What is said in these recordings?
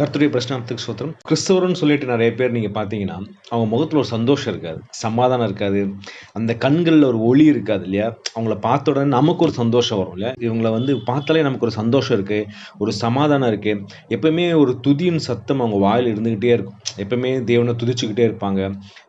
கர்த்தருடைய பிரச்சனத்துக்கு சோத்திரம் கிறிஸ்தவர்னு சொல்லிட்டு நிறைய பேர் நீங்கள் பார்த்தீங்கன்னா அவங்க முகத்தில் ஒரு சந்தோஷம் இருக்காது சமாதானம் இருக்காது. அந்த கண்களில் ஒரு ஒளி இருக்காது இல்லையா? அவங்கள பார்த்த உடனே நமக்கு ஒரு சந்தோஷம் வரும் இல்லையா? இவங்களை வந்து பார்த்தாலே நமக்கு ஒரு சந்தோஷம் இருக்குது ஒரு சமாதானம் இருக்குது எப்பவுமே ஒரு துதியின் சத்தம் அவங்க வாயில் இருந்துக்கிட்டே இருக்கும். எப்பவுமே தேவனை துதிச்சுக்கிட்டே இருப்பாங்க.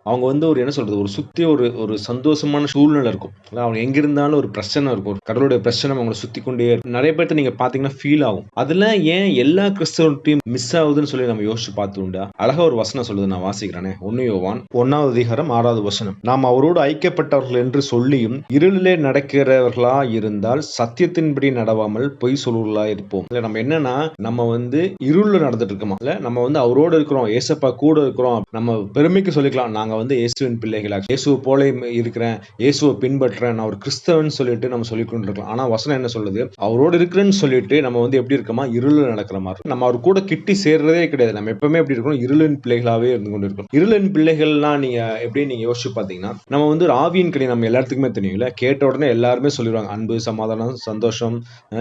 அவங்க வந்து ஒரு என்ன சொல்கிறது ஒரு சுற்றி ஒரு ஒரு சந்தோஷமான சூழ்நிலை இருக்கும். இல்லை அவங்க எங்கே இருந்தாலும் ஒரு பிரச்சனை இருக்கும். கடவுளுடைய பிரச்சனை அவங்கள சுற்றி கொண்டே இருக்கும். நிறைய பேர்த்த நீங்கள் பார்த்தீங்கன்னா ஃபீல் ஆகும். அதில் ஏன் எல்லா கிறிஸ்தவர்கிட்டையும் மிஸ் ஆகுதுன்னு சொல்லி நம்ம யோசிச்சு பார்த்து உண்டா அழகா ஒரு வசனம் சொல்லுது நான் வாசிக்கிறேனே. ஒன்னு யோவான் ஒன்னாவது அதிகாரம் ஆறாவது வசனம். நாம் அவரோடு ஐக்கியப்பட்டவர்கள் என்று சொல்லியும் இருளிலே நடக்கிறவர்களா இருந்தால் சத்தியத்தின்படி நடவாமல் பொய் சொல்லுவர்களா இருப்போம். இல்ல நம்ம என்னன்னா நம்ம வந்து இருள நடந்துட்டு இருக்கோமா? இல்ல நம்ம வந்து அவரோடு இருக்கிறோம் ஏசப்பா கூட இருக்கிறோம் நம்ம பெருமைக்கு சொல்லிக்கலாம். நாங்க வந்து இயேசுவின் பிள்ளைகளா. இயேசுவை போல இருக்கிறேன் இயேசுவை பின்பற்றுறேன் நான் ஒரு கிறிஸ்தவன் சொல்லிட்டு நம்ம சொல்லிக்கொண்டு கொண்டிருக்கலாம். ஆனா வசனம் என்ன சொல்லுது? அவரோடு இருக்கிறேன்னு சொல்லிட்டு நம்ம வந்து எப்படி இருக்கோமா? இருள நடக்கிற மாதிரி. நம்ம அவர் கூட கிட்டி சேர்றதே கிடையாது. நம்ம எப்பவுமே எப்படி இருக்கணும்? இருளின் பிள்ளைகளாவே இருந்து கொண்டு இருக்கணும் இருளின் பிள்ளைகள்லாம் நீங்க எப்படி நீங்க யோசிச்சு பாத்தீங்கன்னா நம்ம வந்து ஒரு ஆவியின் கனி நம்ம எல்லாத்துக்குமே தெரியும் இல்ல கேட்ட உடனே எல்லாருமே சொல்லிடுவாங்க. அன்பு சமாதானம் சந்தோஷம்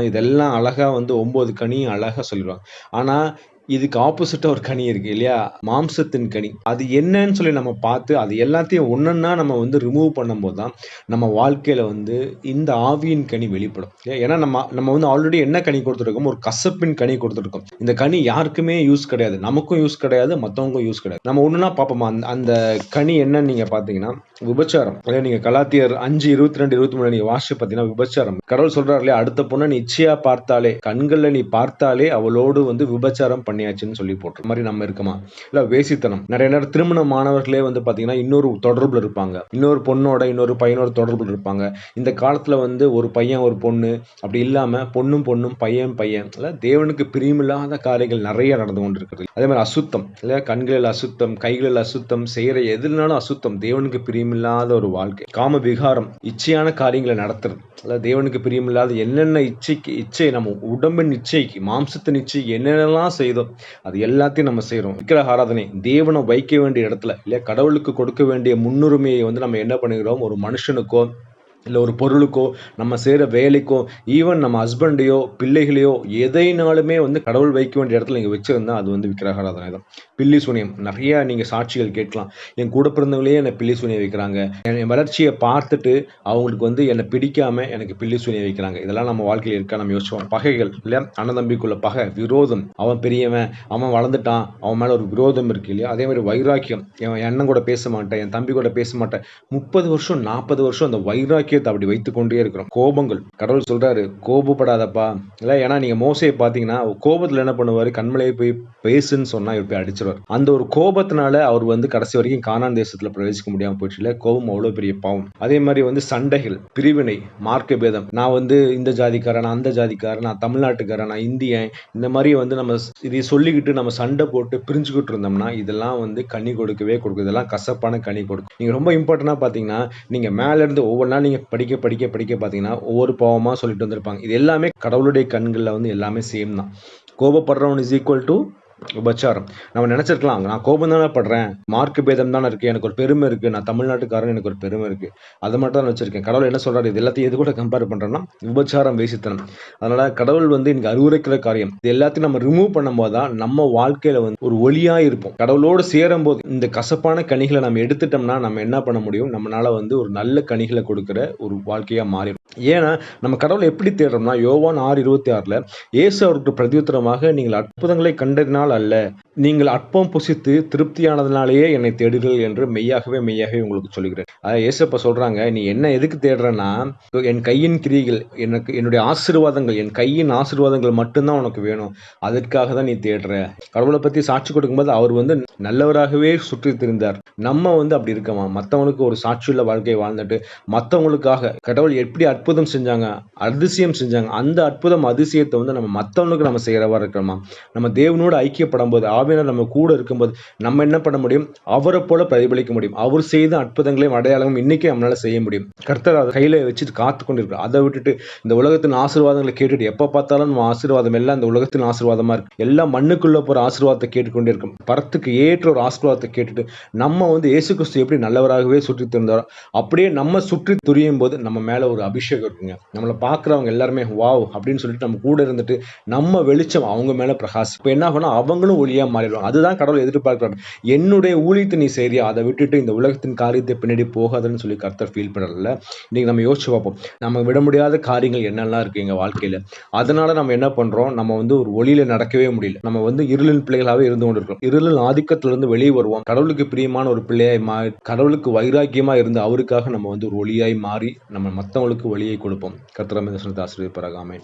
இதெல்லாம் அழகா வந்து ஒன்பது கனி அழகா சொல்லிடுவாங்க. ஆனா இதுக்கு ஆப்போசிட்டா ஒரு கனி இருக்கு இல்லையா? மாம்சத்தின் கனி. அது என்னன்னு சொல்லி நம்ம பார்த்து அது எல்லாத்தையும் ஒன்றுன்னா நம்ம வந்து ரிமூவ் பண்ணும்போது தான் நம்ம வாழ்க்கையில வந்து இந்த ஆவியின் கனி வெளிப்படும். ஏன்னா நம்ம நம்ம வந்து ஆல்ரெடி என்ன கனி கொடுத்துருக்கோம் ஒரு கசப்பின் கனி கொடுத்துருக்கோம். இந்த கனி யாருக்குமே யூஸ் கிடையாது. நமக்கும் யூஸ் கிடையாது மற்றவங்களுக்கும் யூஸ் கிடையாது. நம்ம ஒன்றுனா பார்ப்போமா? அந்த அந்த கனி என்னன்னு நீங்க பாத்தீங்கன்னா விபச்சாரம். இல்லையா நீங்க கலாத்தியர் அஞ்சு இருபத்தி ரெண்டு இருபத்தி மூணு நீங்க வாஷ் பார்த்தீங்கன்னா விபச்சாரம். கடவுள் சொல்றாரு இல்லையா? அடுத்த பொண்ணை நிச்சயா பார்த்தாலே கண்களில் நீ பார்த்தாலே அவளோடு வந்து விபச்சாரம் பண்ணி பண்ணியாச்சுன்னு சொல்லி போட்டு மாதிரி நம்ம இருக்கமா? இல்ல வேசித்தனம். நிறைய நேரம் திருமணமானவர்களே வந்து பாத்தீங்கன்னா இன்னொரு தொடர்புல இருப்பாங்க. இன்னொரு பொண்ணோட இன்னொரு பையனோட தொடர்புல இருப்பாங்க. இந்த காலத்துல வந்து ஒரு பையன் ஒரு பொண்ணு அப்படி இல்லாம பொண்ணும் பொண்ணும் பையன் பையன். இல்ல தேவனுக்கு பிரியமில்லாத காரியங்கள் நிறைய நடந்து கொண்டு இருக்கிறது அதே மாதிரி அசுத்தம். இல்ல கண்களில் அசுத்தம் கைகளில் அசுத்தம் செய்யற எதுனாலும் அசுத்தம். தேவனுக்கு பிரியமில்லாத ஒரு வாழ்க்கை. காம விகாரம் இச்சையான காரியங்களை நடத்துறது. அல்ல தேவனுக்கு பிரியமில்லாத என்னென்ன இச்சைக்கு இச்சை நம்ம உடம்பின் இச்சைக்கு மாம்சத்தின் இச்சை என்னென்னலாம் செய்தோம் அது எல்லாத்தையும் நம்ம செய்கிறோம் விக்கிரக ஆராதனை தேவனை வைக்க வேண்டிய இடத்துல இல்லையா கடவுளுக்கு கொடுக்க வேண்டிய முன்னுரிமையை வந்து நம்ம என்ன பண்ணுகிறோம் ஒரு மனுஷனுக்கோ இல்லை ஒரு பொருளுக்கோ நம்ம செய்கிற வேலைக்கோ ஈவன் நம்ம ஹஸ்பண்டையோ பிள்ளைகளையோ எதைனாலுமே வந்து கடவுள் வைக்க வேண்டிய இடத்துல நீங்கள் வச்சிருந்தா அது வந்து விக்கிரகாராதனை தான். பில்லி சூனியம். நிறையா நீங்கள் சாட்சிகள் கேட்கலாம். என் கூட பிறந்தவங்களே என்னை பில்லி சூனியம் வைக்கிறாங்க. என் என் வளர்ச்சியை பார்த்துட்டு அவங்களுக்கு வந்து என்னை பிடிக்காம எனக்கு பில்லி சூனியம் வைக்கிறாங்க. இதெல்லாம் நம்ம வாழ்க்கையில் இருக்கா? நம்ம யோசிச்சோம் பகைகள் இல்லையா? அண்ணன் தம்பிக்குள்ள பகை விரோதம். அவன் பெரியவன் அவன் வளர்ந்துட்டான் அவன் மேலே ஒரு விரோதம் இருக்கு இல்லையா? அதே மாதிரி வைராக்கியம். என் அண்ணன் கூட பேச மாட்டேன் என் தம்பி கூட பேச மாட்டேன். முப்பது வருஷம் நாற்பது வருஷம் அந்த வைராக்கியத்தை அப்படி வைத்து கொண்டே இருக்கிறோம். கோபங்கள். கடவுள் சொல்றாரு கோபப்படாதப்பா. இல்ல ஏன்னா நீங்க மோசையை பாத்தீங்கன்னா கோபத்துல என்ன பண்ணுவாரு? கண்மலையை போய் பேசுன்னு சொன்னா இவர் போய் அடிச்சிருவார். அந்த ஒரு கோபத்தினால அவர் வந்து கடைசி வரைக்கும் கானான் தேசத்துல பிரவேசிக்க முடியாம போயிடுச்சு இல்ல கோபம் அவ்வளவு பெரிய பாவம். அதே மாதிரி வந்து சண்டைகள் பிரிவினை மார்க்க பேதம் நான் வந்து இந்த ஜாதிக்காரன் நான் அந்த ஜாதிக்காரன் நான் தமிழ்நாட்டுக்காரன் நான் இந்தியன் இந்த மாதிரி வந்து நம்ம இதை சொல்லிக்கிட்டு நம்ம சண்டை போட்டு பிரிஞ்சுக்கிட்டு இருந்தோம்னா இதெல்லாம் வந்து கனி கொடுக்கவே கொடுக்கும். இதெல்லாம் கசப்பான கனி கொடுக்கும். நீங்க ரொம்ப இம்பார்ட்டன்டா பாத்தீங்கன்னா நீங்க மேல இருந்து ஒவ்வொரு நாள் படிக்க படிக்க படிக்க பாத்தீங்கன்னா ஒவ்வொரு பாவமா சொல்லிட்டு வந்திருப்பாங்க. இது எல்லாமே கடவுளுடைய கண்களில் வந்து எல்லாமே சேம் தான். கோபப்படுறவன் இஸ் ஈக்குவல் டு உபச்சாரம். நம்ம நினைச்சிருக்கலாம் நான் கோபம் தானே படுறேன் மார்க் பேதம் தானே இருக்கு எனக்கு ஒரு பெருமை இருக்கு நான் தமிழ்நாட்டுக்காரன் எனக்கு ஒரு பெருமை இருக்கு. அதை மட்டும் தான் வச்சிருக்கேன். கடவுள் என்ன சொல்றாரு? இது எல்லாத்தையும் எது கூட கம்பேர் பண்றேன்னா உபச்சாரம் வேசித்தனம். அதனால கடவுள் வந்து எனக்கு அறிவுரைக்கிற காரியம். இது எல்லாத்தையும் நம்ம ரிமூவ் பண்ணும்போது தான் நம்ம வாழ்க்கையில வந்து ஒரு ஒளியா இருப்போம். கடவுளோடு சேரும் போது இந்த கசப்பான கனிகளை நம்ம எடுத்துட்டோம்னா நம்ம என்ன பண்ண முடியும்? நம்மளால வந்து ஒரு நல்ல கனிகளை கொடுக்குற ஒரு வாழ்க்கையா மாறிடும். ஏன்னா நம்ம கடவுளை எப்படி தேடுறோம்னா யோவான் ஆறு இருபத்தி ஆறுல இயேசு அவருக்கு பிரதியுத்தரமாக நீங்கள் அற்புதங்களை கண்டதினால் அல்ல நீங்கள் அற்பம் புசித்து திருப்தியானதுனாலேயே என்னை தேடுங்கள் என்று மெய்யாகவே மெய்யாகவே உங்களுக்கு சொல்கிறேன் அதாவது ஏசப்ப சொல்றாங்க நீ என்ன எதுக்கு தேடுறேன்னா என் கையின் கிரிகள் எனக்கு என்னுடைய ஆசீர்வாதங்கள் என் கையின் ஆசீர்வாதங்கள் மட்டும்தான் உனக்கு வேணும். அதற்காக தான் நீ தேடுற. கடவுளை பற்றி சாட்சி கொடுக்கும்போது அவர் வந்து நல்லவராகவே சுற்றி திரிந்தார் நம்ம வந்து அப்படி இருக்கமா? மற்றவங்களுக்கு ஒரு சாட்சியுள்ள வாழ்க்கையை வாழ்ந்துட்டு மற்றவங்களுக்காக கடவுள் எப்படி அற்புதம் செஞ்சாங்க அதிசயம் செஞ்சாங்க அந்த அற்புதம் அதிசயத்தை வந்து நம்ம மற்றவங்களுக்கு நம்ம செய்கிறவா இருக்கிறோமா? நம்ம தேவனோடு ஐக்கியப்படும் போது ஆவி ஆவியானவர் நம்ம கூட இருக்கும்போது நம்ம என்ன பண்ண முடியும்? அவரை போல பிரதிபலிக்க முடியும். அவர் செய்த அற்புதங்களையும் அடையாளமும் இன்னைக்கு நம்மளால செய்ய முடியும். கர்த்தர் அதை கையில வச்சு காத்து கொண்டு அதை விட்டுட்டு இந்த உலகத்தின் ஆசீர்வாதங்களை கேட்டுட்டு எப்ப பார்த்தாலும் நம்ம ஆசீர்வாதம் எல்லாம் இந்த உலகத்தின் ஆசீர்வாதமா இருக்கு. எல்லாம் மண்ணுக்குள்ள போற ஆசீர்வாதத்தை கேட்டுக்கொண்டே இருக்கும் பரத்துக்கு ஏற்ற ஒரு ஆசீர்வாதத்தை கேட்டுட்டு நம்ம வந்து இயேசு கிறிஸ்து எப்படி நல்லவராகவே சுற்றி திருந்தாரோ அப்படியே நம்ம சுற்றி துரியும் போது நம்ம மேல ஒரு அபிஷேகம் இருக்குங்க. நம்மளை பார்க்குறவங்க எல்லாருமே வாவ் அப்படின்னு சொல்லிட்டு நம்ம கூட இருந்துட்டு நம்ம வெளிச்சம் அவங்க மேல பிரகாஷ் இப்போ என்ன ஆகும்னா அவங்களும் ஒளியா மாறிடுவாங்க. அதுதான் கடவுள் எதிர்பார்க்கிறாங்க என்னுடைய ஊழியத்தை நீ செய்றியா? அதை விட்டுட்டு இந்த உலகத்தின் காரியத்தை பின்னாடி போகாதுன்னு சொல்லி கர்த்தர் ஃபீல் பண்ணல இன்னைக்கு நம்ம யோசிச்சு பார்ப்போம். நம்ம விட முடியாத காரியங்கள் என்னெல்லாம் இருக்கு எங்கள் வாழ்க்கையில? அதனால நம்ம என்ன பண்றோம்? நம்ம வந்து ஒரு ஒளியில நடக்கவே முடியல. நம்ம வந்து இருளின் பிள்ளைகளாகவே இருந்து கொண்டு இருக்கோம் இருளின் ஆதிக்கத்திலிருந்து வெளியே வருவோம். கடவுளுக்கு பிரியமான ஒரு பிள்ளையாய் மா கடவுளுக்கு வைராக்கியமா இருந்து அவருக்காக நம்ம வந்து ஒரு ஒளியாய் மாறி நம்ம மற்றவங்களுக்கு ஒளியை கொடுப்போம். கர்த்தரம் ஆசிரியர் பரகாமே